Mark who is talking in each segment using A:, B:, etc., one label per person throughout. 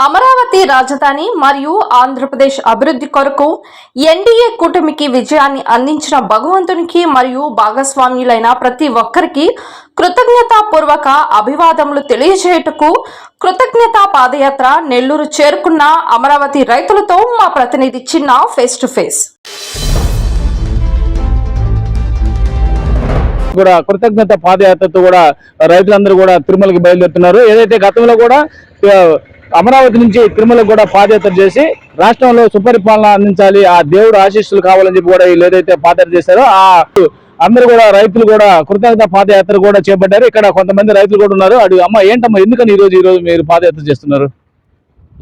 A: అమరావతి రాజధాని మరియు ఆంధ్రప్రదేశ్ అభివృద్ధి కొరకు ఎన్డీఏ కూటమికి విజయాన్ని అందించిన భగవంతునికి మరియు భాగస్వామ్యులైన ప్రతి ఒక్కరికి కృతజ్ఞతాపూర్వక అభివాదములు తెలియజేయుటకు కృతజ్ఞతా పాదయాత్ర నెల్లూరు చేరుకున్న అమరావతి రైతులతో మా ప్రతినిధి చిన్న ఫేస్ టు ఫేస్
B: కూడా కృతజ్ఞత పాదయాత్రతో కూడా రైతులందరూ కూడా తిరుమలకి బయలుదేరుతున్నారు. ఏదైతే గతంలో కూడా అమరావతి నుంచి తిరుమలకు కూడా పాదయాత్ర చేసి రాష్ట్రంలో సుపరిపాలన అందించాలి ఆ దేవుడు ఆశీస్సులు కావాలని చెప్పి కూడా వీళ్ళు ఏదైతే పాదయాత్ర చేశారో ఆ అందరూ కూడా రైతులు కూడా కృతజ్ఞత పాదయాత్ర కూడా చేపట్టారు. ఇక్కడ కొంతమంది రైతులు కూడా ఉన్నారు. అడు అమ్మ ఏంటమ్మా ఎందుకని ఈ రోజు ఈ రోజు మీరు పాదయాత్ర చేస్తున్నారు?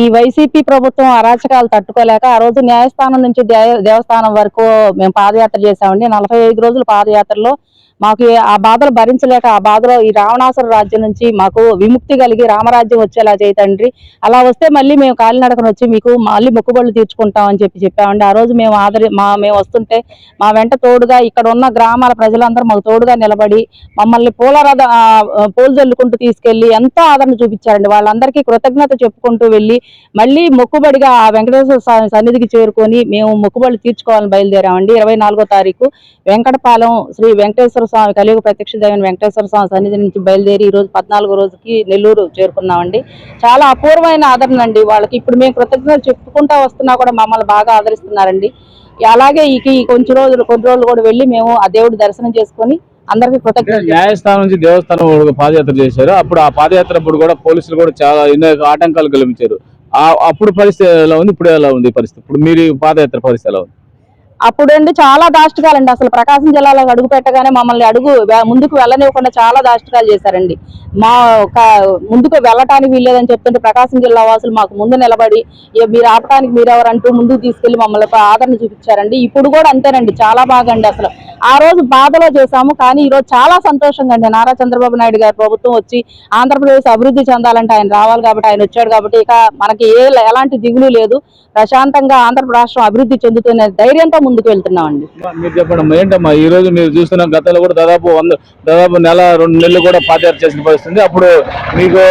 C: ఈ వైసీపీ ప్రభుత్వం అరాచకాలు తట్టుకోలేక ఆ రోజు న్యాయస్థానం నుంచి దేవస్థానం వరకు మేము పాదయాత్ర చేసామండి నలభై ఐదు రోజుల పాదయాత్రలో మాకు ఆ బాధలు భరించలేక ఆ బాధలో ఈ రావణాసుర రాజ్యం నుంచి మాకు విముక్తి కలిగి రామరాజ్యం వచ్చేలా చేయి తండ్రి. అలా వస్తే మళ్ళీ మేము కాలినడకన వచ్చి మీకు మళ్ళీ మొక్కుబడులు తీర్చుకుంటామని చెప్పి చెప్పామండి. ఆ రోజు మేము ఆదరి మా మేము వస్తుంటే మా వెంట తోడుగా ఇక్కడ ఉన్న గ్రామాల ప్రజలందరూ మాకు తోడుగా నిలబడి మమ్మల్ని పూల రథ పూలు చల్లుకుంటూ తీసుకెళ్ళి ఎంతో ఆదరణ చూపించారండి. వాళ్ళందరికీ కృతజ్ఞత చెప్పుకుంటూ వెళ్ళి మళ్ళీ మొక్కుబడిగా ఆ వెంకటేశ్వర స్వామి సన్నిధికి చేరుకొని మేము మొక్కుబడులు తీర్చుకోవాలని బయలుదేరామండి. ఇరవై నాలుగో తారీఖు వెంకటపాలెం శ్రీ వెంకటేశ్వర స్వామి కలియుగ ప్రత్యక్ష దైవం వెంకటేశ్వర స్వామి సన్నిధి నుంచి బయలుదేరి ఈ రోజు పద్నాలుగో రోజుకి నెల్లూరు చేరుకున్నామండి. చాలా అపూర్వమైన ఆదరణ అండి వాళ్ళకి. ఇప్పుడు మేము కృతజ్ఞతలు చెప్పుకుంటా వస్తున్నా కూడా మమ్మల్ని బాగా ఆదరిస్తున్నారండి. అలాగే ఈ కొంచెం రోజులు కొన్ని రోజులు కూడా వెళ్ళి మేము ఆ దేవుడి దర్శనం చేసుకొని అందరికీ కృతజ్ఞత
B: న్యాయస్థానం నుంచి దేవస్థానం పాదయాత్ర చేశారు. అప్పుడు ఆ పాదయాత్ర అప్పుడు కూడా పోలీసులు కూడా చాలా ఎన్నో ఆటంకాలు కల్పించారు. అప్పుడు పరిస్థితి ఎలా ఉంది? ఇప్పుడు ఎలా ఉంది పరిస్థితి? ఇప్పుడు మీరు పాదయాత్ర పరిస్థితి ఎలా ఉంది?
C: అప్పుడండి చాలా దాష్టికాలండి. అసలు ప్రకాశం జిల్లాలో అడుగు పెట్టగానే మమ్మల్ని అడుగు ముందుకు వెళ్ళనివ్వకుండా చాలా దాష్టికాలు చేశారండి. మా ఒక ముందుకు వెళ్ళటానికి వీల్లేదని చెప్తుంటే ప్రకాశం జిల్లా వాసులు మాకు ముందు నిలబడి మీరు ఆపటానికి మీరెవరంటూ ముందుకు తీసుకెళ్ళి మమ్మల్ని ఆదరణ చూపించారండి. ఇప్పుడు కూడా అంతేనండి. చాలా బాగా అండి అసలు. ఆ రోజు బాధలో చేశాము. కానీ ఈ రోజు చాలా సంతోషంగా అండి. నారా చంద్రబాబు నాయుడు గారి ప్రభుత్వం వచ్చి ఆంధ్రప్రదేశ్ అభివృద్ధి చెందాలంటే ఆయన రావాలి కాబట్టి ఆయన వచ్చాడు కాబట్టి ఇక మనకి ఏ ఎలాంటి దిగులు లేదు. ప్రశాంతంగా ఆంధ్ర రాష్ట్రం అభివృద్ధి చెందుతున్న ధైర్యంతో ముందుకు వెళ్తున్నామండి.
B: మీరు చెప్పండి ఏంటమ్మా? ఈ రోజు మీరు చూస్తున్న గతంలో కూడా దాదాపు వంద దాదాపు నెల రెండు నెలలు కూడా పాదయాత్ర చేసిన పరిస్థితి. ఉంది. అప్పుడు మీకు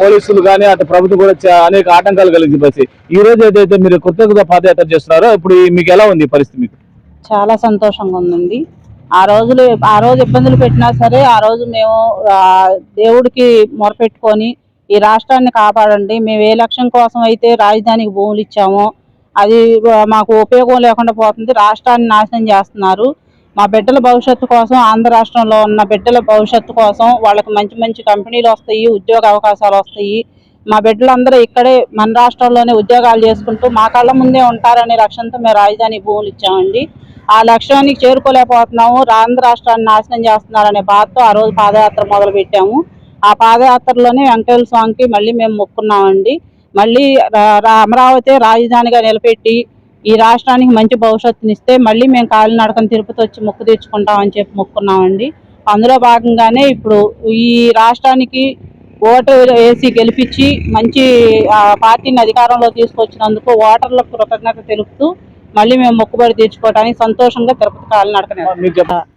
B: పోలీసులు కానీ అటు ప్రభుత్వం కూడా అనేక ఆటంకాలు కలిగించిన పరిస్థితి. ఈ రోజు ఏదైతే మీరు కృతజ్ఞత పాదయాత్ర చేస్తున్నారో ఇప్పుడు మీకు ఎలా ఉంది పరిస్థితి మీకు?
C: చాలా సంతోషంగా ఉందండి. ఆ రోజులు ఆ రోజు ఇబ్బందులు పెట్టినా సరే ఆ రోజు మేము దేవుడికి మొరపెట్టుకొని ఈ రాష్ట్రాన్ని కాపాడండి. మేము ఏ లక్ష్యం కోసం అయితే రాజధానికి భూములు ఇచ్చామో అది మాకు ఉపయోగం లేకుండా పోతుంది. రాష్ట్రాన్ని నాశనం చేస్తున్నారు. మా బిడ్డల భవిష్యత్తు కోసం ఆంధ్ర రాష్ట్రంలో ఉన్న బిడ్డల భవిష్యత్తు కోసం వాళ్ళకి మంచి మంచి కంపెనీలు వస్తాయి ఉద్యోగ అవకాశాలు వస్తాయి. మా బిడ్డలందరూ ఇక్కడే మన రాష్ట్రంలోనే ఉద్యోగాలు చేసుకుంటూ మా కళ్ళ ముందే ఉంటారనే లక్ష్యంతో మేము రాజధాని భూములు ఇచ్చామండి. ఆ లక్ష్యానికి చేరుకోలేకపోతున్నాము. ఆంధ్ర రాష్ట్రాన్ని నాశనం చేస్తున్నారనే బాధతో ఆ రోజు పాదయాత్ర మొదలు పెట్టాము ఆ పాదయాత్రలోనే వెంకటేశ్వర స్వామికి మళ్ళీ మేము మొక్కున్నామండి. మళ్ళీ రా- రా- అమరావతి రాజధానిగా నిలబెట్టి ఈ రాష్ట్రానికి మంచి భవిష్యత్తునిస్తే మళ్ళీ మేము కాలినడకం తిరుపతి వచ్చి మొక్కు తీర్చుకుంటామని చెప్పి మొక్కున్నామండి. అందులో భాగంగానే ఇప్పుడు ఈ రాష్ట్రానికి ఓటు వేసి గెలిపించి మంచి పార్టీని అధికారంలో తీసుకొచ్చినందుకు ఓటర్లకు కృతజ్ఞత తెలుపుతూ మళ్ళీ మేము మొక్కుబడి తీర్చుకోవడానికి సంతోషంగా తిరుపతి కాలినడకనే
B: మీరు చెప్పండి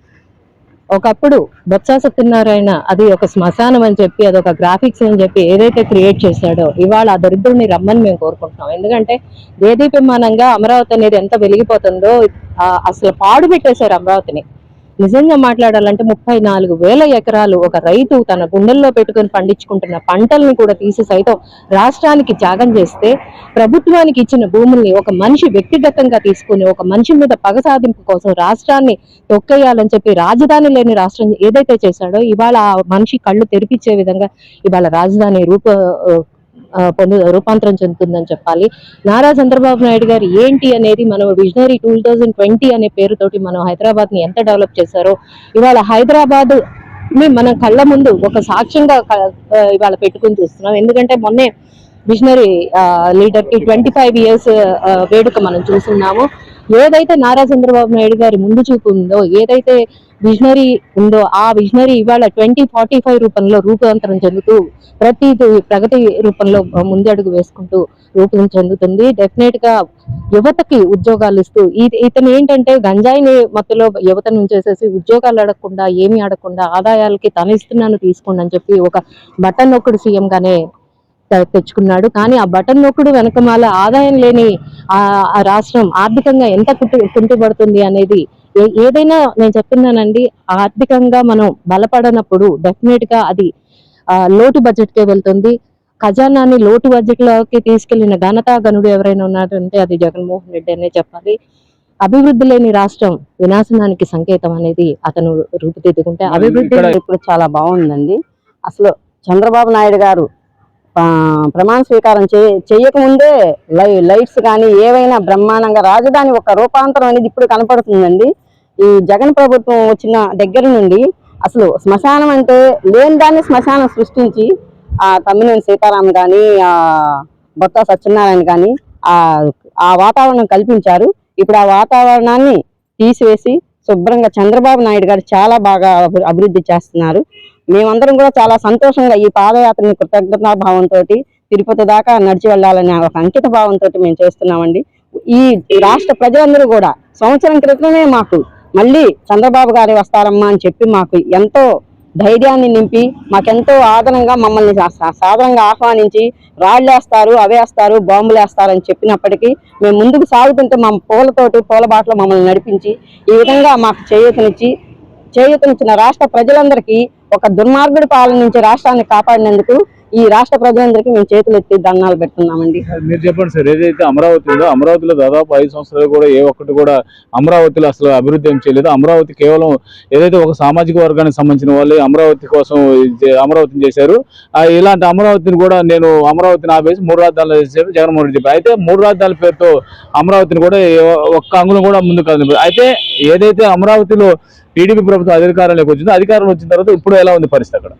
D: ఒకప్పుడు బొత్స సత్యనారాయణ అది ఒక శ్మశానం అని చెప్పి అది ఒక గ్రాఫిక్స్ అని చెప్పి ఏదైతే క్రియేట్ చేశాడో ఇవాళ ఆ దరిద్రుడిని రమ్మని మేము కోరుకుంటున్నాం. ఎందుకంటే దేదీప్యమానంగా అమరావతి అనేది ఎంత వెలిగిపోతుందో అసలు పాడు పెట్టేశారు అమరావతిని. నిజంగా మాట్లాడాలంటే ముప్పై నాలుగు వేల ఎకరాలు ఒక రైతు తన గుండెల్లో పెట్టుకొని పండించుకుంటున్న పంటల్ని కూడా తీసి సైతం రాష్ట్రానికి త్యాగం చేస్తే ప్రభుత్వానికి ఇచ్చిన భూముల్ని ఒక మనిషి వ్యక్తిగతంగా తీసుకుని ఒక మనిషి మీద పగ సాధింపు కోసం రాష్ట్రాన్ని తొక్కేయాలని చెప్పి రాజధాని లేని రాష్ట్రం ఏదైతే చేశాడో ఇవాళ ఆ మనిషి కళ్ళు తెరిపించే విధంగా ఇవాళ రాజధాని రూప పొందు రూపాంతరం చెందుతుందని చెప్పాలి. నారా చంద్రబాబు నాయుడు గారు ఏంటి అనేది మనం విజనరీ టూ థౌజండ్ ట్వంటీ అనే పేరుతోటి మనం హైదరాబాద్ని ఎంత డెవలప్ చేశారో ఇవాళ హైదరాబాద్ని మన కళ్ళ ముందు ఒక సాక్ష్యంగా ఇవాళ పెట్టుకుని చూస్తున్నాం. ఎందుకంటే మొన్నే విజనరీ లీడర్కి ట్వంటీ ఫైవ్ ఇయర్స్ వేడుక మనం చూస్తున్నాము ఏదైతే నారా చంద్రబాబు నాయుడు గారి ముందు చూపు ఉందో ఏదైతే విజనరీ ఉందో ఆ విజనరీ ఇవాళ ట్వంటీ ఫార్టీ ఫైవ్ రూపంలో రూపాంతరం చెందుతూ ప్రతి ప్రగతి రూపంలో ముందడుగు వేసుకుంటూ రూపం చెందుతుంది. డెఫినెట్గా యువతకి ఉద్యోగాలు ఇస్తూ ఇతను ఏంటంటే గంజాయిని మత్తులో యువత ఉంచేసేసి ఉద్యోగాలు అడగకుండా ఏమీ అడగకుండా ఆదాయాలకి తను ఇస్తున్నాను తీసుకోండి అని చెప్పి ఒక బటన్ నొక్కుడు సీఎం గానే తెచ్చుకున్నాడు. కానీ ఆ బటన్ నొక్కుడు వెనకమాల ఆదాయం లేని ఆ రాష్ట్రం ఆర్థికంగా ఎంత కుంటు కుంటుపడుతుంది అనేది ఏదైనా నేను చెప్తున్నానండి. ఆర్థికంగా మనం బలపడనప్పుడు డెఫినెట్గా అది లోటు బడ్జెట్ కే వెళ్తుంది. ఖజానాన్ని లోటు బడ్జెట్లోకి తీసుకెళ్ళిన ఘనత గనుడు ఎవరైనా ఉన్నారంటే అది జగన్మోహన్ రెడ్డి అనే చెప్పాలి. అభివృద్ధి లేని రాష్ట్రం వినాశనానికి సంకేతం అనేది అతను రూపుదిద్దుకుంటే అభివృద్ధి
E: ఇప్పుడు చాలా బాగుందండి. అసలు చంద్రబాబు నాయుడు గారు ప్రమాణ స్వీకారం చే చేయకముందే లై లైట్స్ కానీ ఏవైనా బ్రహ్మాండంగా రాజధాని ఒక రూపాంతరం అనేది ఇప్పుడు కనపడుతుందండి. ఈ జగన్ ప్రభుత్వం వచ్చిన దగ్గర నుండి అసలు శ్మశానం అంటే లేని దాన్ని శ్మశానం సృష్టించి ఆ తమ్మినేని సీతారాం కానీ ఆ బొత్త సత్యనారాయణ కానీ ఆ ఆ వాతావరణం కల్పించారు. ఇప్పుడు ఆ వాతావరణాన్ని తీసివేసి శుభ్రంగా చంద్రబాబు నాయుడు గారు చాలా బాగా అభి- అభివృద్ధి చేస్తున్నారు. మేమందరం కూడా చాలా సంతోషంగా ఈ పాదయాత్రని కృతజ్ఞతా భావంతో తిరుపతి దాకా నడిచి వెళ్ళాలనే ఒక అంకిత భావంతో మేము చేస్తున్నామండి. ఈ రాష్ట్ర ప్రజలందరూ కూడా సంవత్సరం క్రితమే మాకు మళ్ళీ చంద్రబాబు గారి వస్తారమ్మా అని చెప్పి మాకు ఎంతో ధైర్యాన్ని నింపి మాకెంతో ఆదరంగా మమ్మల్ని సాధారణంగా ఆహ్వానించి రాళ్ళు ఆహ్వానించి రాళ్ళేస్తారు అవేస్తారు బాంబులు వేస్తారు అని చెప్పినప్పటికీ మేము ముందుకు సాగుతుంటే మా పూలతోటి పూల బాటలో మమ్మల్ని నడిపించి ఈ విధంగా మాకు చేయూతనిచ్చి చేయూతనిచ్చిన రాష్ట్ర ప్రజలందరికీ ఒక దుర్మార్గుడి పాలన నుంచి రాష్ట్రాన్ని కాపాడినందుకు ఈ రాష్ట్ర ప్రజలందరికీ మేము చేతులు ఎత్తి దండాలు పెడుతున్నామండి.
B: మీరు చెప్పండి సార్ ఏదైతే అమరావతి ఉందో అమరావతిలో దాదాపు ఐదు సంవత్సరాలు కూడా ఏ ఒక్కటి కూడా అమరావతిలో అసలు అభివృద్ధి ఏం చేయలేదు. అమరావతి కేవలం ఏదైతే ఒక సామాజిక వర్గానికి సంబంధించిన వాళ్ళే అమరావతి కోసం అమరావతిని చేశారు. ఆ ఇలాంటి అమరావతిని కూడా నేను అమరావతిని ఆపేసి మూడు రాజధానులు చేశారు జగన్మోహన్ రెడ్డి చెప్పారు. అయితే మూడు రాజధానుల పేరుతో అమరావతిని కూడా ఒక్క అంగుళం కూడా ముందుకు కదిలింది అయితే ఏదైతే అమరావతిలో టీడీపీ ప్రభుత్వం అధికారంలోకి వచ్చిందో అధికారం వచ్చిన తర్వాత ఇప్పుడు ఎలా ఉంది పరిస్థితి అక్కడ?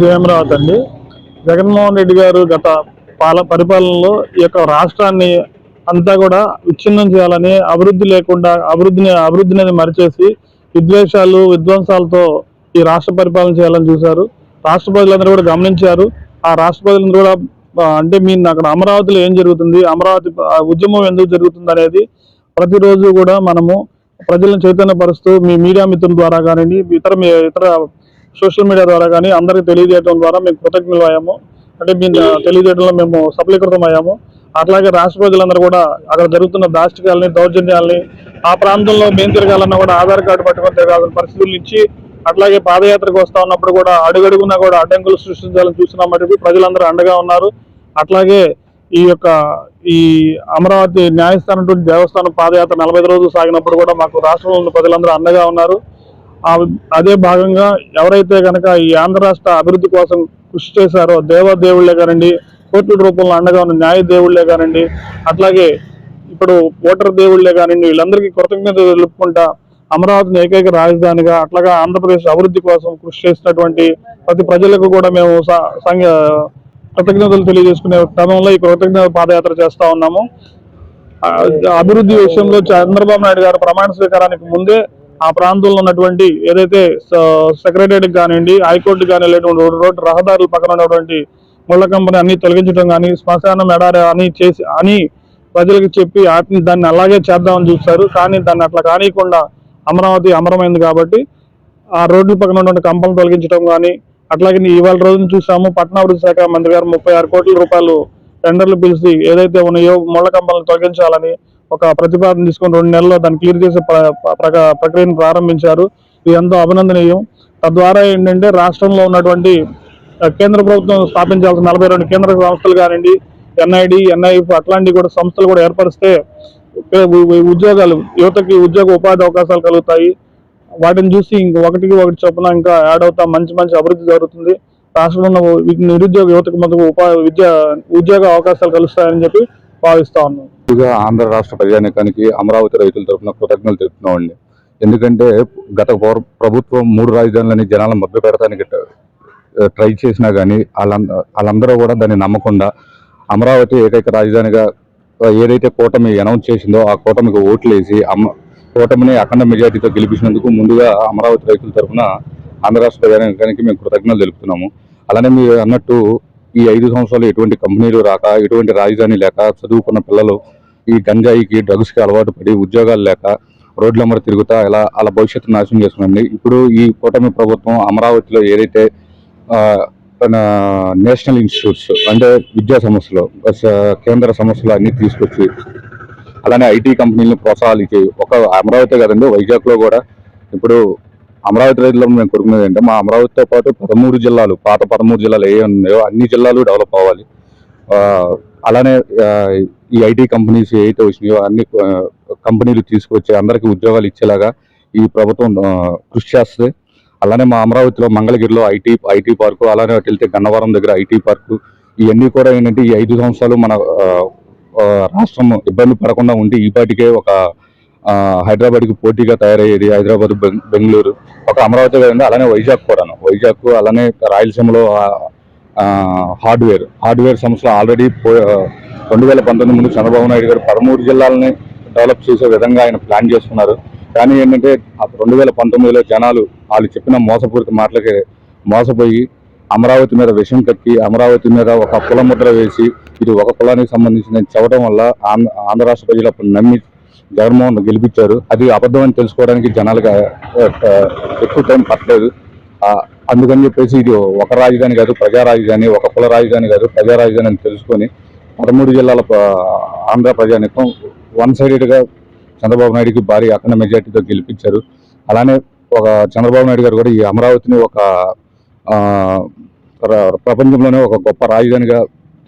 F: భీమరావత్ అండి. జగన్మోహన్ రెడ్డి గారు గత పాల పరిపాలనలో ఈ యొక్క రాష్ట్రాన్ని అంతా కూడా విచ్ఛిన్నం చేయాలని అభివృద్ధి లేకుండా అభివృద్ధిని అభివృద్ధిని మరిచేసి విద్వేషాలు విధ్వంసాలతో ఈ రాష్ట్ర పరిపాలన చేయాలని చూశారు. రాష్ట్ర ప్రజలందరూ కూడా గమనించారు. ఆ రాష్ట్ర ప్రజలందరూ కూడా అంటే మీ అక్కడ అమరావతిలో ఏం జరుగుతుంది అమరావతి ఆ, ఉద్యమం ఎందుకు జరుగుతుంది అనేది ప్రతిరోజు కూడా మనము ప్రజలను చైతన్యపరుస్తూ మీ మీడియా మిత్రుల ద్వారా కానివ్వండి ఇతర మీ- ఇతర సోషల్ మీడియా ద్వారా కానీ అందరికీ తెలియజేయడం ద్వారా మేము కృతజ్ఞులు అయ్యాము అంటే మీ తెలియజేయడంలో మేము సఫలీకృతం అయ్యాము అట్లాగే రాష్ట్ర ప్రజలందరూ కూడా అక్కడ జరుగుతున్న దాష్టికాలని దౌర్జన్యాలని ఆ ప్రాంతంలో మేము తిరగాలన్నా కూడా ఆధార్ కార్డు పట్టుకొని తిరగాల్సిన పరిస్థితులు ఇచ్చి అట్లాగే పాదయాత్రకు వస్తా ఉన్నప్పుడు కూడా అడుగడుగునా కూడా అడ్డంకులు సృష్టించాలని చూసిన మటుకు ప్రజలందరూ అండగా ఉన్నారు. అట్లాగే ఈ యొక్క ఈ అమరావతి న్యాయస్థానం దేవస్థానం పాదయాత్ర నలభై రోజులు సాగినప్పుడు కూడా మాకు రాష్ట్రంలో ప్రజలందరూ అండగా ఉన్నారు. అదే భాగంగా ఎవరైతే కనుక ఈ ఆంధ్ర రాష్ట్ర అభివృద్ధి కోసం కృషి చేశారో దేవదేవుళ్ళే కానండి కోర్టుల రూపంలో అండగా ఉన్న న్యాయ దేవుళ్ళే కానండి అట్లాగే ఇప్పుడు ఓటర్ దేవుళ్ళే కానివ్వండి వీళ్ళందరికీ కృతజ్ఞత తెలుపుకుంటా అమరావతిని ఏకైక రాజధానిగా అట్లాగా ఆంధ్రప్రదేశ్ అభివృద్ధి కోసం కృషి చేసినటువంటి ప్రతి ప్రజలకు కూడా మేము సంఘ కృతజ్ఞతలు తెలియజేసుకునే క్రమంలో ఈ కృతజ్ఞత పాదయాత్ర చేస్తా ఉన్నాము. అభివృద్ధి విషయంలో చంద్రబాబు నాయుడు గారు ప్రమాణ స్వీకారానికి ముందే ఆ ప్రాంతంలో ఉన్నటువంటి ఏదైతే సెక్రటరియట్ కానివ్వండి హైకోర్టు కానీ లేటువంటి రోడ్డు రహదారుల పక్కన ఉన్నటువంటి ముళ్ళ కంపెనీ అన్ని తొలగించడం కానీ శ్మశానం ఎడారి అని చేసి అని ప్రజలకు చెప్పి వాటిని దాన్ని అలాగే చేద్దామని చూస్తారు. కానీ దాన్ని అట్లా కానియకుండా అమరావతి అమరమైంది కాబట్టి ఆ రోడ్ల పక్కన ఉన్నటువంటి కంపలను తొలగించడం కానీ అట్లాగే ఇవాళ రోజున చూసాము పట్టణాభివృద్ధి శాఖ మంత్రి గారు ముప్పై ఆరు కోట్ల రూపాయలు టెండర్లు పిలిచి ఏదైతే ఉన్నాయో ముళ్ళ కంపలను తొలగించాలని ఒక ప్రతిపాదన తీసుకొని రెండు నెలల్లో దాన్ని క్లియర్ చేసే ప్ర- ప్రక- ప్రక్రియను ప్రారంభించారు. ఇది ఎంతో అభినందనీయం. తద్వారా ఏంటంటే రాష్ట్రంలో ఉన్నటువంటి కేంద్ర ప్రభుత్వం స్థాపించాల్సిన నలభై రెండు కేంద్ర సంస్థలు కానివ్వండి ఎన్ఐడి ఎన్ఐఎఫ్ అట్లాంటి కూడా సంస్థలు కూడా ఏర్పరిస్తే ఉద్యోగాలు యువతకి ఉద్యోగ ఉపాధి అవకాశాలు కలుగుతాయి. వాటిని చూసి ఇంక ఒకటికి ఒకటి చొప్పున ఇంకా యాడ్ అవుతా మంచి మంచి అభివృద్ధి జరుగుతుంది. రాష్ట్రంలో ఉన్న నిరుద్యోగ యువతకు మనకు ఉపా విద్య ఉద్యోగ అవకాశాలు కలుస్తాయని చెప్పి భావిస్తా ఉన్నాం.
G: ఆంధ్ర రాష్ట్ర ప్రజానికానికి అమరావతి రైతుల తరఫున కృతజ్ఞతలు తెలుపుతున్నామండి. ఎందుకంటే గత ప్రభుత్వం మూడు రాజధానులని జనాలను మభ్య పెడతానికి ట్రై చేసినా కానీ వాళ్ళందరూ కూడా దాన్ని నమ్మకుండా అమరావతి ఏకైక రాజధానిగా ఏదైతే కూటమి అనౌన్స్ చేసిందో ఆ కూటమికి ఓట్లు వేసి అమ్మ కూటమిని అఖండ మెజార్టీతో గెలిపించినందుకు ముందుగా అమరావతి రైతుల తరఫున ఆంధ్ర రాష్ట్ర ప్రజానికి మేము కృతజ్ఞతలు తెలుపుతున్నాము. అలానే మీరు అన్నట్టు ఈ ఐదు సంవత్సరాలు ఎటువంటి కంపెనీలు రాక ఎటువంటి రాజధాని లేక చదువుకున్న పిల్లలు ఈ గంజాయికి డ్రగ్స్కి అలవాటు పడి ఉద్యోగాలు లేక రోడ్ల మరి తిరుగుతా ఇలా అలా భవిష్యత్తు నాశనం చేస్తుంది ఇప్పుడు ఈ కూటమి ప్రభుత్వం అమరావతిలో ఏదైతే మన నేషనల్ ఇన్స్టిట్యూట్స్ అంటే విద్యా సంస్థలు కేంద్ర సంస్థలు అన్ని తీసుకొచ్చి అలానే ఐటీ కంపెనీలను ప్రోత్సాహాలు ఒక అమరావతి కదండి వైజాగ్లో కూడా ఇప్పుడు అమరావతి రైతులు మేము కోరుకునేది అంటే మా అమరావతితో పాటు పదమూడు జిల్లాలు పాత పదమూడు జిల్లాలు ఏ ఉన్నాయో అన్ని జిల్లాలు డెవలప్ అవ్వాలి. అలానే ఈ ఐటీ కంపెనీస్ ఏవైతే వచ్చినాయో అన్ని కంపెనీలు తీసుకొచ్చి అందరికీ ఉద్యోగాలు ఇచ్చేలాగా ఈ ప్రభుత్వం కృషి చేస్తుంది. అలానే మా అమరావతిలో మంగళగిరిలో ఐటీ ఐటీ పార్కు అలానే వెళ్తే గన్నవరం దగ్గర ఐటీ పార్కు ఇవన్నీ కూడా ఏంటంటే ఈ ఐదు సంవత్సరాలు మన రాష్ట్రం ఇబ్బంది పడకుండా ఉంటే ఈ పాటికే ఒక హైదరాబాద్కి పోటీగా తయారయ్యేది హైదరాబాద్ బెంగళూరు ఒక అమరావతి కదండి అలానే వైజాగ్ కూడాను. వైజాగ్ అలానే రాయలసీమలో హార్డ్వేర్ హార్డ్వేర్ సంస్థలు ఆల్రెడీ రెండు వేల పంతొమ్మిది ముందు చంద్రబాబు నాయుడు గారు పదమూడు జిల్లాలని డెవలప్ చేసే విధంగా ఆయన ప్లాన్ చేస్తున్నారు. కానీ ఏంటంటే రెండు వేల పంతొమ్మిదిలో జనాలు వాళ్ళు చెప్పిన మోసపూరిత మాటలకి మోసపోయి అమరావతి మీద విషం కక్కి అమరావతి మీద ఒక కుల ముద్ర వేసి ఇది ఒక కులానికి సంబంధించిన చెప్పడం వల్ల ఆంధ్ర రాష్ట్ర ప్రజలు అప్పుడు నమ్మి జగన్మోహన్ గెలిపించారు. అది అబద్ధం అని తెలుసుకోవడానికి జనాలుగా ఎక్కువ టైం పట్టలేదు. అందుకని చెప్పేసి ఇది ఒక రాజధాని కాదు ప్రజా రాజధాని ఒక కుల రాజధాని కాదు ప్రజా రాజధాని అని తెలుసుకొని పదమూడు జిల్లాల ఆంధ్ర ప్రజానికం వన్ సైడెడ్గా చంద్రబాబు నాయుడుకి భారీ అఖండ మెజార్టీతో గెలిపించారు. అలానే ఒక చంద్రబాబు నాయుడు గారు కూడా ఈ అమరావతిని ఒక ప్రపంచంలోనే ఒక గొప్ప రాజధానిగా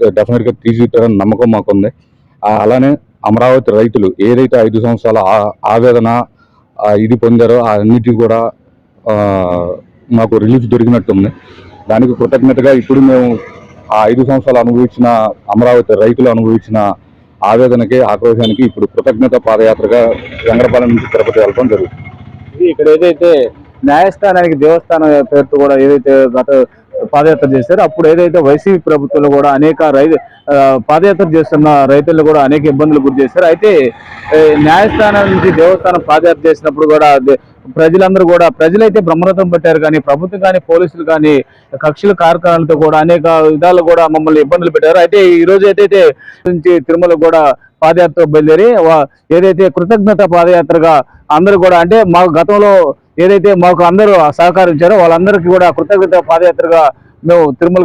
G: డెఫినెట్గా తీర్చిదిద్దారని నమ్మకం మాకుంది. అలానే అమరావతి రైతులు ఏదైతే ఐదు సంవత్సరాల ఆ- ఆవేదన ఇది పొందారో ఆ అన్నిటి కూడా మాకు రిలీఫ్ దొరికినట్టుంది. దానికి కృతజ్ఞతగా ఇప్పుడు మేము ఆ ఐదు సంవత్సరాలు అనుభవించిన అమరావతి రైతులు అనుభవించిన ఆవేదనకి ఆక్రోశానికి ఇప్పుడు కృతజ్ఞత పాదయాత్రగా వెంగరపాలెం నుంచి తిరుపతి వెళ్ళడం జరుగుతుంది.
B: ఇక్కడ ఏదైతే న్యాయస్థానానికి దేవస్థానం పేరుతో కూడా ఏదైతే గత పాదయాత్ర చేశారు. అప్పుడు ఏదైతే వైసీపీ ప్రభుత్వంలో కూడా అనేక రైతు పాదయాత్ర చేస్తున్న రైతులు కూడా అనేక ఇబ్బందులు గురి చేశారు. అయితే న్యాయస్థానం నుంచి దేవస్థానం పాదయాత్ర చేసినప్పుడు కూడా ప్రజలందరూ కూడా ప్రజలైతే బ్రహ్మరథం పట్టారు కానీ ప్రభుత్వం కానీ పోలీసులు కానీ కక్షల కార్ఖానాలతో కూడా అనేక విధాలు కూడా మమ్మల్ని ఇబ్బందులు పెట్టారు. అయితే ఈ రోజు ఏదైతే నుంచి తిరుమల కూడా పాదయాత్ర బయలుదేరి ఏదైతే కృతజ్ఞత పాదయాత్రగా అందరూ కూడా అంటే మా గతంలో ఏదైతే మాకు అందరూ సహకరించారో వాళ్ళందరికీ కూడా కృతజ్ఞత పాదయాత్రగా మేము తిరుమల